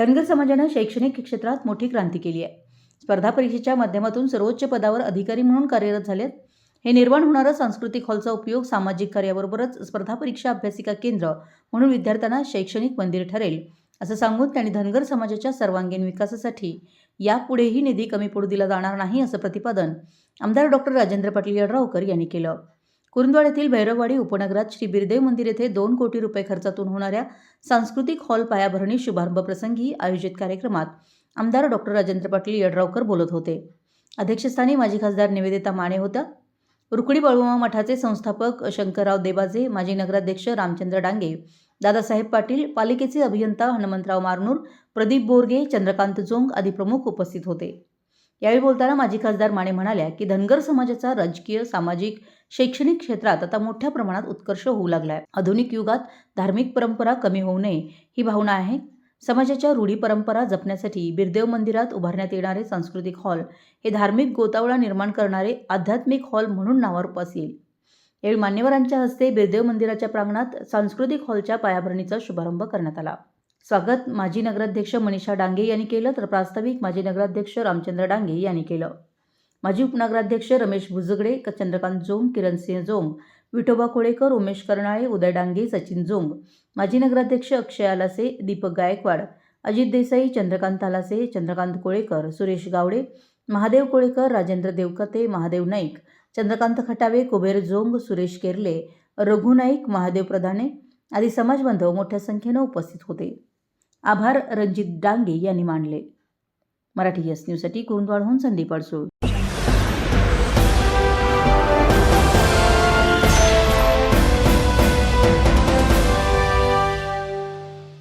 धनगर समाजानं शैक्षणिक क्षेत्रात मोठी क्रांती केली आहे. स्पर्धा परीक्षेच्या माध्यमातून सर्वोच्च पदावर अधिकारी म्हणून कार्यरत झालेत. हे निर्माण होणारं सांस्कृतिक हॉलचा उपयोग सामाजिक कार्याबरोबरच स्पर्धा परीक्षा अभ्यासिका केंद्र म्हणून विद्यार्थ्यांना शैक्षणिक मंदिर ठरेल असं सांगून त्यांनी धनगर समाजाच्या सर्वांगीण विकासासाठी यापुढेही निधी कमी पडू दिला जाणार नाही असं प्रतिपादन आमदार डॉक्टर राजेंद्र पाटील यड्रावकर यांनी केलं. कुरुंदवाड येथील भैरववाडी उपनगरात श्री बिरदेव मंदिर येथे दोन कोटी रुपये खर्चातून होणाऱ्या सांस्कृतिक हॉल पायाभरणी शुभारंभ प्रसंगी आयोजित कार्यक्रमात आमदार डॉक्टर राजेंद्र पाटील यड्रावकर बोलत होते. अध्यक्षस्थानी माजी खासदार निवेदिता माने होत्या. रुकडी बाळूमा मठाचे संस्थापक शंकरराव देबाजे माजी नगराध्यक्ष रामचंद्र डांगे दादासाहेब पाटील पालिकेचे अभियंता हनुमंतराव मारनूर प्रदीप बोरगे चंद्रकांत जोंग आदी प्रमुख उपस्थित होते. यावेळी बोलताना माजी खासदार माने म्हणाल्या की धनगर समाजाचा राजकीय सामाजिक शैक्षणिक क्षेत्रात आता मोठ्या प्रमाणात उत्कर्ष होऊ लागला आहे आधुनिक युगात धार्मिक परंपरा कमी होऊ नये ही भावना आहे. समाजाच्या रूढी परंपरा जपण्यासाठी बिरदेव मंदिरात उभारण्यात येणारे सांस्कृतिक हॉल हे धार्मिक गोतावळा निर्माण करणारे आध्यात्मिक हॉल म्हणून नावारूपास येईल यावेळी मान्यवरांच्या हस्ते बिरदेव मंदिराच्या प्रांगणात सांस्कृतिक हॉलच्या पायाभरणीचा शुभारंभ करण्यात आला. स्वागत माजी नगराध्यक्ष मनीषा डांगे यांनी केलं तर प्रास्ताविक माजी नगराध्यक्ष रामचंद्र डांगे यांनी केलं. माजी उपनगराध्यक्ष रमेश भुजगडे चंद्रकांत जोंग किरणसिंह जोंग विठोबा कोळेकर उमेश कर्नाळे उदय डांगे सचिन जोंग माजी नगराध्यक्ष अक्षय आलासे दीपक गायकवाड अजित देसाई चंद्रकांत आलासे चंद्रकांत कोळेकर सुरेश गावडे महादेव कोळेकर राजेंद्र देवकते महादेव नाईक चंद्रकांत खटावे कुबेर जोंग सुरेश केरले रघु नाईक महादेव प्रधाने आदी समाजबांधव मोठ्या संख्येनं उपस्थित होते. आभार रणजित डांगे यांनी मानले. मराठी यस न्यूजसाठी कुरुंदवाडहून संदीप अडसूळ.